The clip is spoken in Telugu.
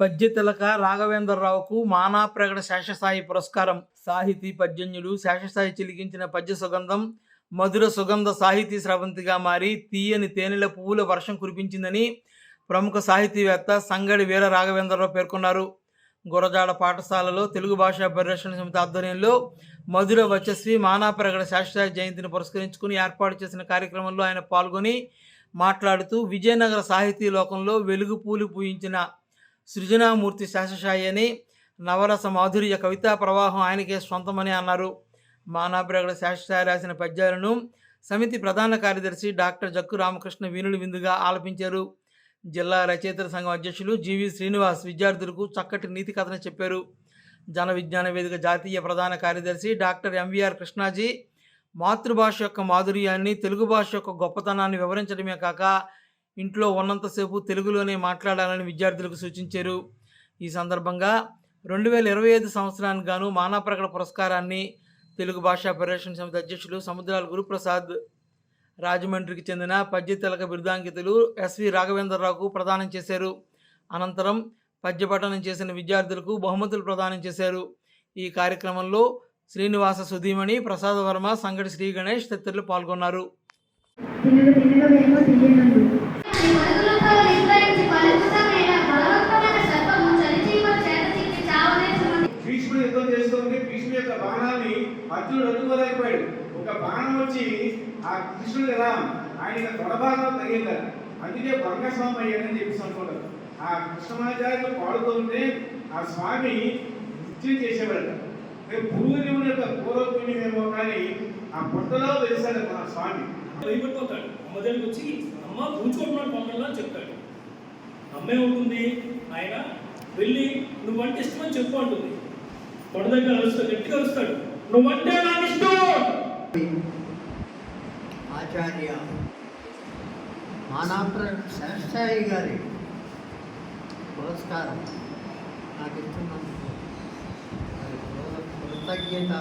పద్య తిలక రాఘవేంద్రరావుకు మానా ప్రగడ శేషసాయి పురస్కారం. సాహితీ పద్యజ్ఞుడు శేషసాయి చిలికించిన పద్య సుగంధం మధుర సుగంధ సాహితీ స్రవంతిగా మారి తీయని తేనెల పువ్వుల వర్షం కురిపించిందని ప్రముఖ సాహితీవేత్త సంగడి వీర రాఘవేంద్రరావు పేర్కొన్నారు. గురజాడ పాఠశాలలో తెలుగు భాషా పరిరక్షణ సమితి ఆధ్వర్యంలో మధుర వచ్చస్వి మానా ప్రగడ శాస్త్రాయ జయంతిని పురస్కరించుకుని ఏర్పాటు చేసిన కార్యక్రమంలో ఆయన పాల్గొని మాట్లాడుతూ విజయనగర సాహితీ లోకంలో వెలుగు పూలు పూయించిన సృజనామూర్తి శాసశాయి అని నవరస మాధుర్య కవితా ప్రవాహం ఆయనకే సొంతమని అన్నారు. మానా శాసశాయి రాసిన పద్యాలను సమితి ప్రధాన కార్యదర్శి డాక్టర్ జక్కు రామకృష్ణ వీణులు విందుగా ఆలపించారు. జిల్లా రచయితల సంఘం అధ్యక్షులు జీవి శ్రీనివాస్ విద్యార్థులకు చక్కటి నీతి కథన చెప్పారు. జన విజ్ఞాన వేదిక జాతీయ ప్రధాన కార్యదర్శి డాక్టర్ ఎంవీఆర్ కృష్ణాజీ మాతృభాష యొక్క మాధుర్యాన్ని తెలుగు భాష యొక్క గొప్పతనాన్ని వివరించడమే కాక ఇంట్లో ఉన్నంతసేపు తెలుగులోనే మాట్లాడాలని విద్యార్థులకు సూచించారు. ఈ సందర్భంగా రెండు వేల ఇరవై ఐదు సంవత్సరానికి గాను మానాప్రగడ పురస్కారాన్ని తెలుగు భాషా పరిరక్షణ సమితి అధ్యక్షులు సముద్రాల గురుప్రసాద్ రాజమండ్రికి చెందిన పద్య తిలక బిరుదాంకితులు ఎస్వి రాఘవేంద్రరావుకు ప్రదానం చేశారు. అనంతరం పద్య పఠనం చేసిన విద్యార్థులకు బహుమతులు ప్రదానం చేశారు. ఈ కార్యక్రమంలో శ్రీనివాస సుధీమణి ప్రసాద వర్మ సంగటి శ్రీ గణేష్ తదితరులు పాల్గొన్నారు. అర్జునుడు అడ్డుకోలేకపోయాడు ఒక బాణం వచ్చి ఆ కృష్ణుడు కదా ఆయన యొక్క తొడభాగంలో తగిలిందట అందుకే బంగస్వామి అయ్యాడని చెప్పేసి అనుకుంటారు. ఆ కృష్ణమాచార్యులు పాడుతుంటే ఆ స్వామి నృత్యం చేసేవాడు రేపు పూర్వజీవుని యొక్క పూర్వపుణ్యమేమో కానీ ఆ పుట్టలో వేశాడు ఆ స్వామి. భయపడిపోతాడు. అమ్మ దగ్గరికి వచ్చి అమ్మ పూచుకుంటున్నాడు పంపల్లా అని చెప్తాడు. అమ్మే ఉంటుంది. ఆయన వెళ్ళి నువ్వంటే ఇష్టమని చెప్పు అంటుంది. తొడ దగ్గర అరుస్తాడు గట్టిగా అరుస్తాడు. నువ్వంటే నాకు ఇష్టం. ఆచార్య మానాప్ర శాస్త్రాయి గారి పురస్కారం నాకు ఇస్తున్నందుకు మరి కృతజ్ఞత